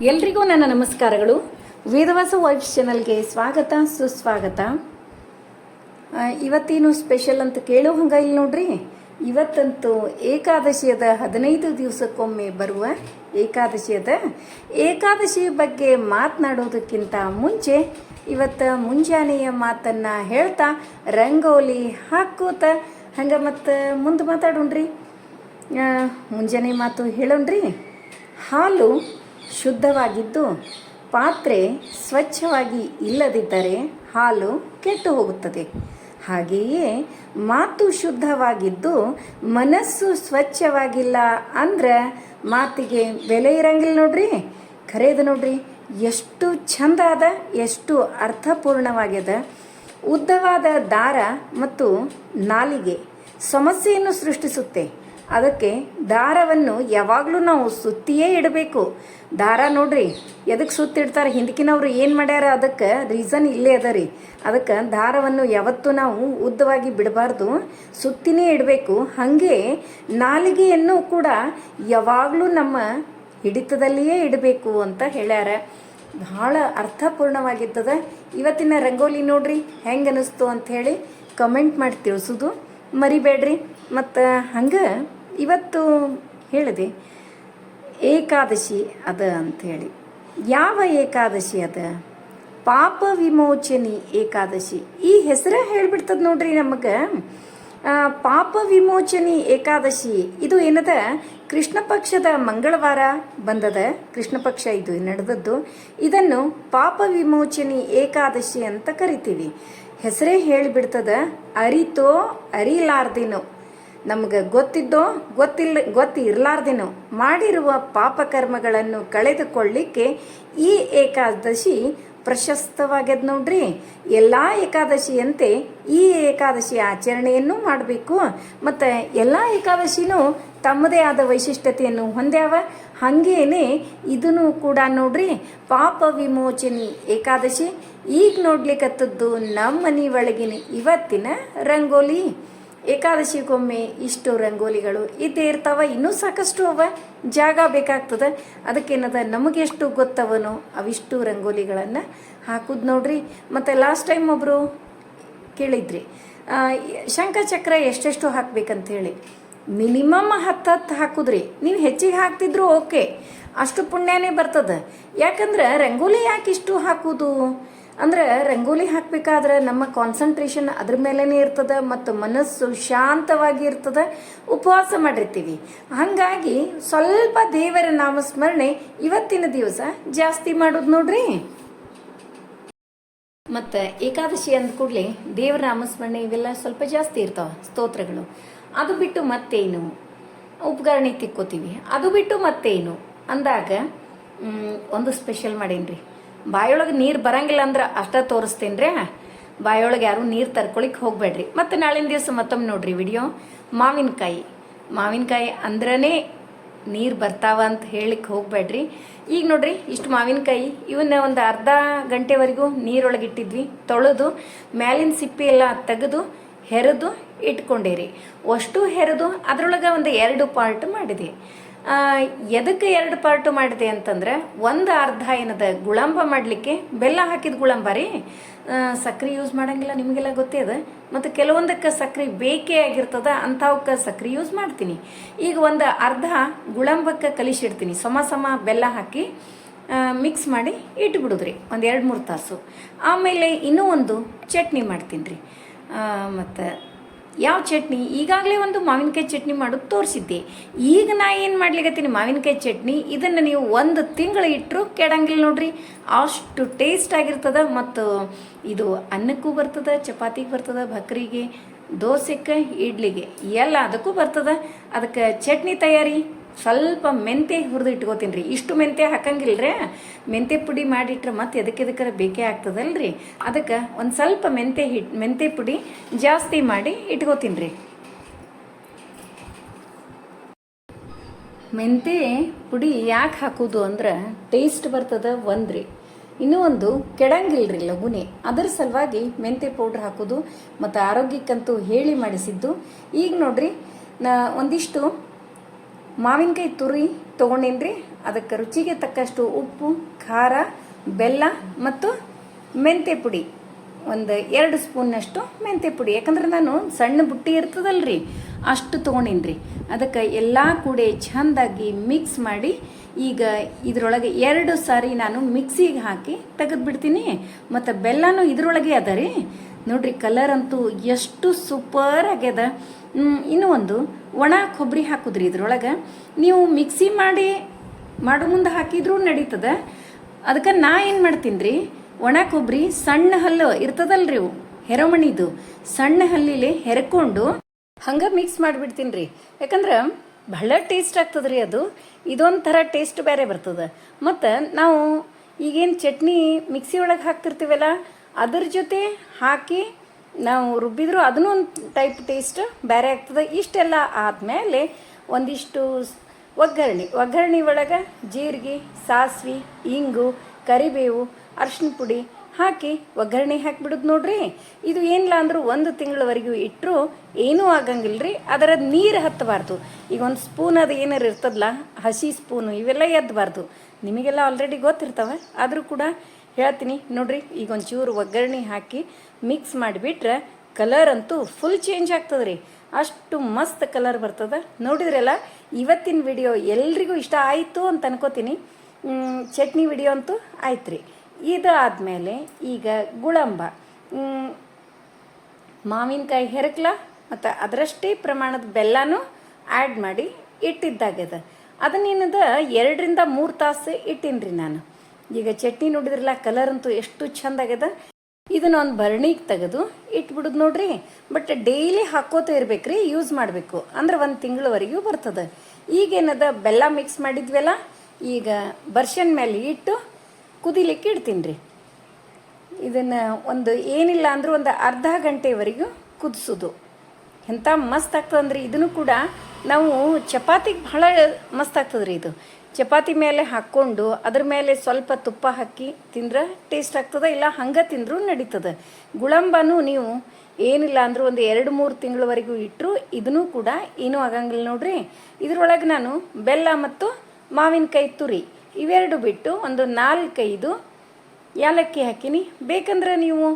ಎಲ್ರಿಗೂ ನನ್ನ ನಮಸ್ಕಾರಗಳು. ವೇದವಾಸ ವೈಫ್ಸ್ ಚಾನಲ್ಗೆ ಸ್ವಾಗತ, ಸುಸ್ವಾಗತ. ಇವತ್ತೇನು ಸ್ಪೆಷಲ್ ಅಂತ ಕೇಳೋ ಹಂಗ ಇಲ್ಲಿ ನೋಡ್ರಿ. ಇವತ್ತಂತೂ ಏಕಾದಶಿಯದ ಹದಿನೈದು ದಿವಸಕ್ಕೊಮ್ಮೆ ಬರುವ ಏಕಾದಶಿಯದ. ಏಕಾದಶಿ ಬಗ್ಗೆ ಮಾತನಾಡೋದಕ್ಕಿಂತ ಮುಂಚೆ ಇವತ್ತು ಮುಂಜಾನೆಯ ಮಾತನ್ನು ಹೇಳ್ತಾ ರಂಗೋಲಿ ಹಾಕೋತ ಹಂಗೆ ಮತ್ತು ಮುಂದೆ ಮಾತಾಡೋಣ್ರಿ. ಮುಂಜಾನೆ ಮಾತು ಹೇಳೋಣ್ರಿ. ಹಾಲು ಶುದ್ಧವಾಗಿದ್ದು ಪಾತ್ರೆ ಸ್ವಚ್ಛವಾಗಿ ಇಲ್ಲದಿದ್ದರೆ ಹಾಲು ಕೆಟ್ಟು ಹೋಗುತ್ತದೆ. ಹಾಗೆಯೇ ಮಾತು ಶುದ್ಧವಾಗಿದ್ದು ಮನಸ್ಸು ಸ್ವಚ್ಛವಾಗಿಲ್ಲ ಅಂದ್ರೆ ಮಾತಿಗೆ ಬೆಲೆ ಇರಂಗಿಲ್ಲ ನೋಡ್ರಿ. ಖರೇದು ನೋಡ್ರಿ, ಎಷ್ಟು ಚಂದ ಅದ, ಎಷ್ಟು ಅರ್ಥಪೂರ್ಣವಾಗ್ಯದ. ಉದ್ದವಾದ ದಾರ ಮತ್ತು ನಾಲಿಗೆ ಸಮಸ್ಯೆಯನ್ನು ಸೃಷ್ಟಿಸುತ್ತೆ. ಅದಕ್ಕೆ ದಾರವನ್ನು ಯಾವಾಗಲೂ ನಾವು ಸುತ್ತಿಯೇ ಇಡಬೇಕು. ದಾರ ನೋಡ್ರಿ ಎದಕ್ಕೆ ಸುತ್ತಿಡ್ತಾರೆ? ಹಿಂದಕಿನವ್ರು ಏನು ಮಾಡ್ಯಾರ? ಅದಕ್ಕೆ ರೀಸನ್ ಇಲ್ಲೇ ಅದ ರೀ. ಅದಕ್ಕೆ ದಾರವನ್ನು ಯಾವತ್ತೂ ನಾವು ಉದ್ದವಾಗಿ ಬಿಡಬಾರ್ದು. ಸುತ್ತಿನೇ ಇಡಬೇಕು. ಹಾಗೆ ನಾಲಿಗೆಯನ್ನು ಕೂಡ ಯಾವಾಗಲೂ ನಮ್ಮ ಹಿಡಿತದಲ್ಲಿಯೇ ಇಡಬೇಕು ಅಂತ ಹೇಳ್ಯಾರ. ಭಾಳ ಅರ್ಥಪೂರ್ಣವಾಗಿದ್ದದ. ಇವತ್ತಿನ ರಂಗೋಲಿ ನೋಡ್ರಿ ಹೆಂಗೆ ಅನಿಸ್ತು ಅಂತ ಹೇಳಿ ಕಮೆಂಟ್ ಮಾಡಿ ತಿಳಿಸೋದು ಮರಿಬೇಡ್ರಿ. ಮತ್ತು ಹಂಗೆ ಇವತ್ತು ಹೇಳಿದೆ, ಏಕಾದಶಿ ಅದ ಅಂಥೇಳಿ ಯಾವ ಏಕಾದಶಿ ಅದ? ಪಾಪ ವಿಮೋಚನಿ ಏಕಾದಶಿ. ಈ ಹೆಸರ ಹೇಳ್ಬಿಡ್ತದ ನೋಡ್ರಿ ನಮಗೆ. ಪಾಪ ವಿಮೋಚನಿ ಏಕಾದಶಿ, ಇದು ಏನದ? ಕೃಷ್ಣ ಪಕ್ಷದ ಮಂಗಳವಾರ ಬಂದದ. ಕೃಷ್ಣ ಪಕ್ಷ ಇದು ನಡೆದದ್ದು. ಇದನ್ನು ಪಾಪ ವಿಮೋಚನಿ ಏಕಾದಶಿ ಅಂತ ಕರಿತೀವಿ. ಹೆಸರೇ ಹೇಳಿಬಿಡ್ತದ. ಅರಿತೋ ಅರಿಲಾರ್ದೇನೋ. ನಮ್ಗೆ ಗೊತ್ತಿದ್ದೋ, ಗೊತ್ತಿಲ್ಲ, ಗೊತ್ತಿರಲಾರ್ದೇನೋ ಮಾಡಿರುವ ಪಾಪಕರ್ಮಗಳನ್ನು ಕಳೆದುಕೊಳ್ಳಿಕ್ಕೆ ಈ ಏಕಾದಶಿ ಪ್ರಶಸ್ತವಾಗ್ಯದ ನೋಡ್ರಿ. ಎಲ್ಲ ಏಕಾದಶಿಯಂತೆ ಈ ಏಕಾದಶಿ ಆಚರಣೆಯನ್ನು ಮಾಡಬೇಕು. ಮತ್ತು ಎಲ್ಲ ಏಕಾದಶಿನೂ ತಮ್ಮದೇ ಆದ ವೈಶಿಷ್ಟ್ಯತೆಯನ್ನು ಹೊಂದ್ಯಾವ. ಹಾಗೇನೆ ಇದನ್ನು ಕೂಡ ನೋಡ್ರಿ. ಪಾಪ ವಿಮೋಚನೆ ಏಕಾದಶಿ. ಈಗ ನೋಡ್ಲಿಕ್ಕತ್ತದ್ದು ನಮ್ಮ ಮನೆ ಒಳಗಿನ ಇವತ್ತಿನ ರಂಗೋಲಿ. ಏಕಾದಶಿಗೊಮ್ಮೆ ಇಷ್ಟು ರಂಗೋಲಿಗಳು ಇದ್ದೇ ಇರ್ತಾವ, ಇನ್ನೂ ಸಾಕಷ್ಟು ಅವ, ಜಾಗ ಬೇಕಾಗ್ತದೆ. ಅದಕ್ಕೇನದ ನಮಗೆಷ್ಟು ಗೊತ್ತವನೋ ಅವಿಷ್ಟು ರಂಗೋಲಿಗಳನ್ನು ಹಾಕುದು ನೋಡ್ರಿ. ಮತ್ತು ಲಾಸ್ಟ್ ಟೈಮ್ ಒಬ್ಬರು ಕೇಳಿದ್ರಿ ಶಂಖಚಕ್ರ ಎಷ್ಟೆಷ್ಟು ಹಾಕ್ಬೇಕಂತ ಹೇಳಿ. ಮಿನಿಮಮ್ ಹತ್ತು ಹಾಕುದ್ರಿ. ನೀವು ಹೆಚ್ಚಿಗೆ ಹಾಕ್ತಿದ್ರು ಓಕೆ. ಅಷ್ಟು ಪುಣ್ಯನೇ ಬರ್ತದೆ. ಯಾಕಂದ್ರೆ ರಂಗೋಲಿ ಯಾಕೆ ಇಷ್ಟು ಹಾಕುದು? ಅಂದ್ರೆ ರಂಗೋಲಿ ಹಾಕ್ಬೇಕಾದ್ರೆ ನಮ್ಮ ಕಾನ್ಸಂಟ್ರೇಷನ್ ಅದ್ರ ಮೇಲೇ ಇರ್ತದೆ ಮತ್ತು ಮನಸ್ಸು ಶಾಂತವಾಗಿ ಇರ್ತದೆ, ಉಪವಾಸ ಮಾಡಿರ್ತೀವಿ. ಹಾಗಾಗಿ ಸ್ವಲ್ಪ ದೇವರ ನಾಮಸ್ಮರಣೆ ಇವತ್ತಿನ ದಿವಸ ಜಾಸ್ತಿ ಮಾಡೋದು ನೋಡ್ರಿ. ಮತ್ತು ಏಕಾದಶಿ ಅಂದ ಕೂಡಲೇ ದೇವರ ನಾಮಸ್ಮರಣೆ ಇವೆಲ್ಲ ಸ್ವಲ್ಪ ಜಾಸ್ತಿ ಇರ್ತಾವ, ಸ್ತೋತ್ರಗಳು. ಅದು ಬಿಟ್ಟು ಮತ್ತೇನು? ಉಪಕರಣೆ ತಿಕ್ಕೋತೀವಿ ಅದು ಬಿಟ್ಟು ಮತ್ತೇನು? ಅಂದಾಗ ಒಂದು ಸ್ಪೆಷಲ್ ಮಾಡೀನಿ ಬಾಯೊಳಗೆ ನೀರು ಬರಂಗಿಲ್ಲ ಅಂದ್ರೆ ಅಷ್ಟ ತೋರಿಸ್ತೀನಿ ರೀ ಬಾಯೊಳಗೆ ಯಾರು ನೀರು ತರ್ಕೊಳಿಕ್ ಹೋಗ್ಬೇಡ್ರಿ. ಮತ್ತು ನಾಳಿನ ದಿವಸ ಮತ್ತೊಮ್ಮೆ ನೋಡ್ರಿ ವಿಡಿಯೋ. ಮಾವಿನಕಾಯಿ. ಮಾವಿನಕಾಯಿ ಅಂದ್ರನೇ ನೀರು ಬರ್ತಾವ ಅಂತ ಹೇಳಲಿಕ್ಕೆ ಹೋಗ್ಬೇಡ್ರಿ. ಈಗ ನೋಡ್ರಿ, ಇಷ್ಟು ಮಾವಿನಕಾಯಿ, ಇವನ್ನ ಒಂದು ಅರ್ಧ ಗಂಟೆವರೆಗೂ ನೀರೊಳಗೆ ಇಟ್ಟಿದ್ವಿ. ತೊಳೆದು, ಮ್ಯಾಲಿನ ಸಿಪ್ಪೆ ಎಲ್ಲ ತೆಗೆದು, ಹೆರೆದು ಇಟ್ಕೊಂಡಿರಿ. ಅಷ್ಟು ಹೆರೆದು, ಅದರೊಳಗೆ ಒಂದು ಎರಡು ಪಾರ್ಟ್ ಮಾಡಿದೆ. ಎದಕ್ಕೆ ಎರಡು ಪಾರ್ಟ್ ಮಾಡಿದೆ ಅಂತಂದ್ರೆ ಒಂದು ಅರ್ಧ ಏನದ ಗುಳಂಬ ಮಾಡಲಿಕ್ಕೆ ಬೆಲ್ಲ ಹಾಕಿದ ಗುಳಂಬ ರೀ. ಆ, ಸಕ್ರೆ ಯೂಸ್ ಮಾಡಂಗಿಲ್ಲ ನಿಮಗೆಲ್ಲ ಗೊತ್ತೇ ಅದ? ಮತ್ತು ಕೆಲವೊಂದಕ್ಕೆ ಸಕ್ರೆ ಬೇಕೇ ಆಗಿರ್ತದ ಅಂಥವಕ್ಕೆ ಸಕ್ರೆ ಯೂಸ್ ಮಾಡ್ತೀನಿ. ಈಗ ಒಂದು ಅರ್ಧ ಗುಳಂಬಕ್ಕೆ ಕಲಿಸಿಡ್ತೀನಿ. ಸಮ ಸಮ ಬೆಲ್ಲ ಹಾಕಿ ಮಿಕ್ಸ್ ಮಾಡಿ ಇಟ್ಬಿಡುದ್ರಿ ಒಂದು ಎರಡು ಮೂರು ತಾಸು. ಆಮೇಲೆ ಇನ್ನೂ ಒಂದು ಚಟ್ನಿ ಮಾಡ್ತೀನಿ ರೀ. ಮತ್ತು ಯಾವ ಚಟ್ನಿ? ಈಗಾಗಲೇ ಒಂದು ಮಾವಿನಕಾಯಿ ಚಟ್ನಿ ಮಾಡೋದು ತೋರಿಸಿದ್ದೆ. ಈಗ ನಾ ಏನು ಮಾಡ್ಲಿಕತ್ತೀನಿ? ಮಾವಿನಕಾಯಿ ಚಟ್ನಿ, ಇದನ್ನು ನೀವು ಒಂದು ತಿಂಗಳು ಇಟ್ಟರು ಕೆಡಂಗಿಲ್ಲ ನೋಡ್ರಿ. ಅಷ್ಟು ಟೇಸ್ಟ್ ಆಗಿರ್ತದ ಮತ್ತು ಇದು ಅನ್ನಕ್ಕೂ ಬರ್ತದ, ಚಪಾತಿಗೆ ಬರ್ತದ ಭಕ್ರಿಗೆ ದೋಸೆಗೆ ಇಡ್ಲಿಗೆ, ಎಲ್ಲ ಅದಕ್ಕೂ ಬರ್ತದ. ಅದಕ್ಕೆ ಚಟ್ನಿ ತಯಾರಿ. ಸ್ವಲ್ಪ ಮೆಂತೆ ಹುರಿದು ಇಟ್ಕೋತೀನಿ ರೀ. ಇಷ್ಟು ಮೆಂತೆ ಹಾಕಂಗಿಲ್ರಿ. ಮೆಂತೆ ಪುಡಿ ಮಾಡಿಟ್ರೆ ಮತ್ತೆ ಎದಕ್ಕೆ ಎದಕ್ಕರ ಬೇಕೇ ಆಗ್ತದಲ್ರಿ. ಅದಕ್ಕೆ ಒಂದು ಸ್ವಲ್ಪ ಮೆಂತೆ ಹಿಟ್ ಮೆಂತೆ ಪುಡಿ ಜಾಸ್ತಿ ಮಾಡಿ ಇಟ್ಕೋತೀನಿ ರೀ. ಮೆಂತೆ ಪುಡಿ ಯಾಕೆ ಹಾಕೋದು ಅಂದ್ರೆ ಟೇಸ್ಟ್ ಬರ್ತದ ಒಂದ್ರಿ ಇನ್ನೂ ಒಂದು ಕೆಡಂಗಿಲ್ರಿ ಲಘುನೆ. ಅದರ ಸಲುವಾಗಿ ಮೆಂತೆ ಪೌಡ್ರ್ ಹಾಕೋದು ಮತ್ತು ಆರೋಗ್ಯಕ್ಕಂತೂ ಹೇಳಿ ಮಾಡಿಸಿದ್ದು. ಈಗ ನೋಡ್ರಿ, ನಾ ಒಂದಿಷ್ಟು ಮಾವಿನಕಾಯಿ ತುರಿ ತೊಗೊಂಡೇನ್ರಿ. ಅದಕ್ಕೆ ರುಚಿಗೆ ತಕ್ಕಷ್ಟು ಉಪ್ಪು, ಖಾರ, ಬೆಲ್ಲ ಮತ್ತು ಮೆಂತೆ ಪುಡಿ. ಒಂದು ಎರಡು ಸ್ಪೂನ್ನಷ್ಟು ಮೆಂತೆ ಪುಡಿ. ಯಾಕಂದ್ರೆ ನಾನು ಸಣ್ಣ ಬುಟ್ಟಿ ಇರ್ತದಲ್ರಿ, ಅಷ್ಟು ತೊಗೊಂಡೇನ್ರಿ. ಅದಕ್ಕೆ ಎಲ್ಲ ಕೂಡ ಚೆಂದಾಗಿ ಮಿಕ್ಸ್ ಮಾಡಿ ಈಗ ಇದರೊಳಗೆ ಎರಡು ಸಾರಿ ನಾನು ಮಿಕ್ಸಿಗೆ ಹಾಕಿ ತೆಗೆದು ಬಿಡ್ತೀನಿ ಮತ್ತು ಬೆಲ್ಲನೂ ಇದರೊಳಗೆ ಅದ ರೀ. ನೋಡ್ರಿ ಕಲರ್ ಅಂತೂ ಎಷ್ಟು ಸೂಪರ್ ಆಗ್ಯದ. ಇನ್ನು ಒಂದು, ಒಣ ಕೊಬ್ಬರಿ ಹಾಕುದ್ರಿ ಇದ್ರೊಳಗೆ. ನೀವು ಮಿಕ್ಸಿ ಮಾಡಿ, ಮಾಡೋ ಮುಂದೆ ಹಾಕಿದ್ರೂ ನಡೀತದ. ಅದಕ್ಕೆ ನಾ ಏನು ಮಾಡ್ತೀನಿ ರೀ ಒಣ ಕೊಬ್ಬರಿ ಸಣ್ಣ ಹಲ್ಲು ಇರ್ತದಲ್ರಿ ಇವು, ಹೆರಮಣಿದು. ಸಣ್ಣ ಹಲ್ಲಿಲಿ ಹೆರ್ಕೊಂಡು ಹಂಗೆ ಮಿಕ್ಸ್ ಮಾಡಿಬಿಡ್ತೀನಿ ರೀ ಯಾಕಂದ್ರೆ ಬಹಳ ಟೇಸ್ಟ್ ಆಗ್ತದೆ ರೀ ಅದು. ಇದೊಂಥರ ಟೇಸ್ಟ್ ಬೇರೆ ಬರ್ತದೆ. ಮತ್ತು ನಾವು ಈಗೇನು ಚಟ್ನಿ ಮಿಕ್ಸಿ ಒಳಗೆ ಹಾಕ್ತಿರ್ತೀವಲ್ಲ ಅದ್ರ ಜೊತೆ ಹಾಕಿ ನಾವು ರುಬ್ಬಿದ್ರು ಅದನ್ನೂ ಒಂದು ಟೈಪ್ ಟೇಸ್ಟ್ ಬೇರೆ ಆಗ್ತದೆ. ಇಷ್ಟೆಲ್ಲ ಆದಮೇಲೆ ಒಂದಿಷ್ಟು ಒಗ್ಗರಣೆ. ಒಗ್ಗರಣೆ ಒಳಗೆ ಜೀರಿಗೆ, ಸಾಸ್ವಿ, ಇಂಗು, ಕರಿಬೇವು ಅರ್ಶಿನ ಪುಡಿ ಹಾಕಿ ಒಗ್ಗರಣೆ ಹಾಕಿಬಿಡೋದು ನೋಡ್ರಿ. ಇದು ಏನಿಲ್ಲ ಅಂದ್ರೆ ಒಂದು ತಿಂಗಳವರೆಗೂ ಇಟ್ಟರು ಏನೂ ರೀ ಅದರ ನೀರು ಹತ್ತಬಾರ್ದು. ಈಗ ಒಂದು ಸ್ಪೂನ್ ಅದು ಏನಾರು ಇರ್ತದಲ್ಲ ಹಸಿ ಸ್ಪೂನು ಇವೆಲ್ಲ ಎದ್ದಬಾರ್ದು ನಿಮಗೆಲ್ಲ ಆಲ್ರೆಡಿ ಗೊತ್ತಿರ್ತವೆ. ಆದರೂ ಕೂಡ ಹೇಳ್ತೀನಿ. ನೋಡ್ರಿ, ಈಗ ಒಂಚೂರು ಒಗ್ಗರಣೆ ಹಾಕಿ ಮಿಕ್ಸ್ ಮಾಡಿಬಿಟ್ರೆ ಕಲರ್ ಅಂತೂ ಫುಲ್ ಚೇಂಜ್ ಆಗ್ತದೆ ರೀ ಅಷ್ಟು ಮಸ್ತ್ ಕಲರ್ ಬರ್ತದೆ. ನೋಡಿದ್ರಲ್ಲ, ಇವತ್ತಿನ ವಿಡಿಯೋ ಎಲ್ರಿಗೂ ಇಷ್ಟ ಆಯಿತು ಅಂತ ಅನ್ಕೋತೀನಿ. ಚಟ್ನಿ ವಿಡಿಯೋ ಅಂತೂ ಆಯ್ತು ರೀ ಇದಾದಮೇಲೆ ಈಗ ಗುಳಂಬ. ಮಾವಿನಕಾಯಿ ಹೆರಕ್ಲ ಮತ್ತು ಅದರಷ್ಟೇ ಪ್ರಮಾಣದ ಬೆಲ್ಲನೂ ಆ್ಯಡ್ ಮಾಡಿ ಇಟ್ಟಿದ್ದಾಗ್ಯದ ಅದನ್ನೇನದ, ಎರಡರಿಂದ ಮೂರು ತಾಸು ಇಟ್ಟೀನಿ ನಾನು. ಈಗ ಚಟ್ನಿ ನೋಡಿದ್ರಲ್ಲ ಕಲರ್ ಅಂತೂ ಎಷ್ಟು ಚಂದ ಆಗ್ಯದ ಇದನ್ನ ಒಂದು ಭರಣಿಗೆ ತೆಗೆದು ಇಟ್ಬಿಡುದು ನೋಡ್ರಿ. ಬಟ್ ಡೈಲಿ ಹಾಕೋತ ಇರ್ಬೇಕ್ರಿ ಯೂಸ್ ಮಾಡಬೇಕು. ಅಂದ್ರೆ ಒಂದು ತಿಂಗಳವರೆಗೂ ಬರ್ತದೆ. ಈಗೇನದ, ಬೆಲ್ಲ ಮಿಕ್ಸ್ ಮಾಡಿದ್ವಲ್ಲ, ಈಗ ಬರ್ಷನ್ ಮೇಲೆ ಇಟ್ಟು ಕುದಿಲಿಕ್ಕೆ ಇಡ್ತೀನಿ ರೀ ಇದನ್ನು ಒಂದು ಏನಿಲ್ಲ ಅಂದರೂ ಒಂದು ಅರ್ಧ ಗಂಟೆವರೆಗೂ ಕುದಿಸೋದು. ಎಂಥ ಮಸ್ತ್ ಆಗ್ತದಂದ್ರೆ, ಇದನ್ನು ಕೂಡ ನಾವು ಚಪಾತಿಗೆ ಬಹಳ ಮಸ್ತ್ ಆಗ್ತದೆ ಇದು. ಚಪಾತಿ ಮೇಲೆ ಹಾಕ್ಕೊಂಡು ಅದ್ರ ಮೇಲೆ ಸ್ವಲ್ಪ ತುಪ್ಪ ಹಾಕಿ ತಿಂದ್ರೆ ಟೇಸ್ಟ್ ಆಗ್ತದೆ, ಇಲ್ಲ ಹಂಗೆ ತಿಂದರೂ ನಡೀತದೆ. ಗುಳಂಬನೂ ನೀವು ಏನಿಲ್ಲ ಅಂದರೂ ಒಂದು ಎರಡು ಮೂರು ತಿಂಗಳವರೆಗೂ ಇಟ್ಟರು ಇದನ್ನು ಕೂಡ ಏನೂ ಆಗಂಗಿಲ್ಲ ನೋಡ್ರಿ. ಇದ್ರೊಳಗೆ ನಾನು ಬೆಲ್ಲ ಮತ್ತು ಮಾವಿನಕಾಯಿ ತುರಿ ಇವೆರಡು ಬಿಟ್ಟು ಒಂದು ನಾಲ್ಕೈದು ಏಲಕ್ಕಿ ಹಾಕಿನಿ. ಬೇಕಂದ್ರೆ ನೀವು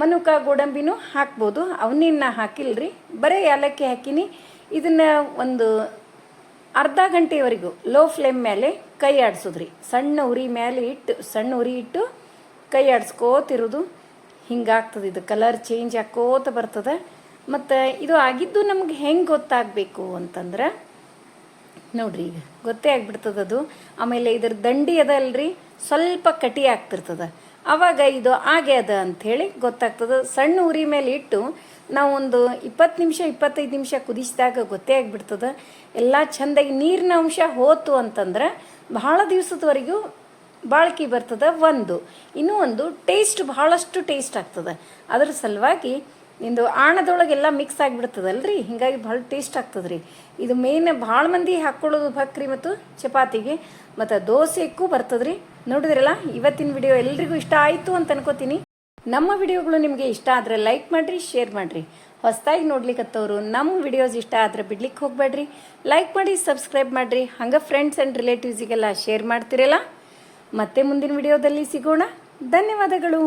ಮನುಕ ಗೋಡಂಬಿನೂ ಹಾಕ್ಬೋದು. ಅವನ್ನೇನು ಹಾಕಿಲ್ಲ ರೀ ಬರೀ ಏಲಕ್ಕಿ ಹಾಕಿನಿ. ಇದನ್ನು ಒಂದು ಅರ್ಧ ಗಂಟೆವರೆಗೂ ಲೋ ಫ್ಲೇಮ್ ಮೇಲೆ ಕೈ ಆಡಿಸೋದ್ರಿ. ಸಣ್ಣ ಉರಿ ಮೇಲೆ ಇಟ್ಟು, ಸಣ್ಣ ಉರಿ ಇಟ್ಟು ಕೈ ಆಡಿಸ್ಕೋತಿರೋದು. ಹಿಂಗಾಗ್ತದೆ ಇದು ಕಲರ್ ಚೇಂಜ್ ಆಕೋತ ಬರ್ತದೆ. ಮತ್ತು ಇದು ಆಗಿದ್ದು ನಮ್ಗೆ ಹೆಂಗೆ ಗೊತ್ತಾಗಬೇಕು ಅಂತಂದ್ರೆ, ನೋಡ್ರಿ ಈಗ, ಗೊತ್ತೇ ಆಗ್ಬಿಡ್ತದದು. ಆಮೇಲೆ ಇದ್ರ ದಂಡಿ ಅದ ಅಲ್ರಿ ಸ್ವಲ್ಪ ಕಟಿ ಆಗ್ತಿರ್ತದ. ಅವಾಗ ಇದು ಹಾಗೆ ಅದ ಅಂಥೇಳಿ ಗೊತ್ತಾಗ್ತದೆ. ಸಣ್ಣ ಉರಿ ಮೇಲೆ ಇಟ್ಟು ನಾವು ಒಂದು ಇಪ್ಪತ್ತು ನಿಮಿಷ, ಇಪ್ಪತ್ತೈದು ನಿಮಿಷ ಕುದಿಸಿದಾಗ ಗೊತ್ತೇ ಆಗಿಬಿಡ್ತದೆ. ಎಲ್ಲ ಚೆಂದಾಗಿ ನೀರಿನ ಅಂಶ ಹೋತು ಅಂತಂದ್ರೆ ಬಹಳ ದಿವಸದವರೆಗೂ ಬಾಳ್ಕಿ ಬರ್ತದೆ ಒಂದು. ಇನ್ನೂ ಒಂದು ಟೇಸ್ಟ್ ಬಹಳಷ್ಟು ಟೇಸ್ಟ್ ಆಗ್ತದೆ. ಅದ್ರ ಸಲುವಾಗಿ ಇಂದು ಆಣದೊಳಗೆಲ್ಲ ಮಿಕ್ಸ್ ಆಗಿಬಿಡ್ತದಲ್ರಿ? ಹಿಂಗಾಗಿ ಭಾಳ ಟೇಸ್ಟ್ ಆಗ್ತದ್ರಿ. ಇದು ಮೇನ್ ಭಾಳ ಮಂದಿ ಹಾಕ್ಕೊಳ್ಳೋದು ಭಕ್ರಿ ಮತ್ತು ಚಪಾತಿಗೆ, ಮತ್ತು ದೋಸೆಕ್ಕೂ ಬರ್ತದ್ರಿ. ನೋಡಿದ್ರಲ್ಲ, ಇವತ್ತಿನ ವಿಡಿಯೋ ಎಲ್ರಿಗೂ ಇಷ್ಟ ಆಯಿತು ಅಂತ ಅನ್ಕೋತೀನಿ. ನಮ್ಮ ವಿಡಿಯೋಗಳು ನಿಮಗೆ ಇಷ್ಟ ಆದರೆ ಲೈಕ್ ಮಾಡಿರಿ ಶೇರ್ ಮಾಡಿರಿ. ಹೊಸದಾಗಿ ನೋಡ್ಲಿಕ್ಕತ್ತವರು ನಮ್ಮ ವಿಡಿಯೋಸ್ ಇಷ್ಟ ಆದರೆ ಬಿಡ್ಲಿಕ್ಕೆ ಹೋಗಬೇಡ್ರಿ. ಲೈಕ್ ಮಾಡಿ ಸಬ್ಸ್ಕ್ರೈಬ್ ಮಾಡಿರಿ. ಹಂಗೆ ಫ್ರೆಂಡ್ಸ್ ಆ್ಯಂಡ್ ರಿಲೇಟಿವ್ಸಿಗೆಲ್ಲ ಶೇರ್ ಮಾಡ್ತಿರಲ್ಲ. ಮತ್ತೆ ಮುಂದಿನ ವಿಡಿಯೋದಲ್ಲಿ ಸಿಗೋಣ. ಧನ್ಯವಾದಗಳು.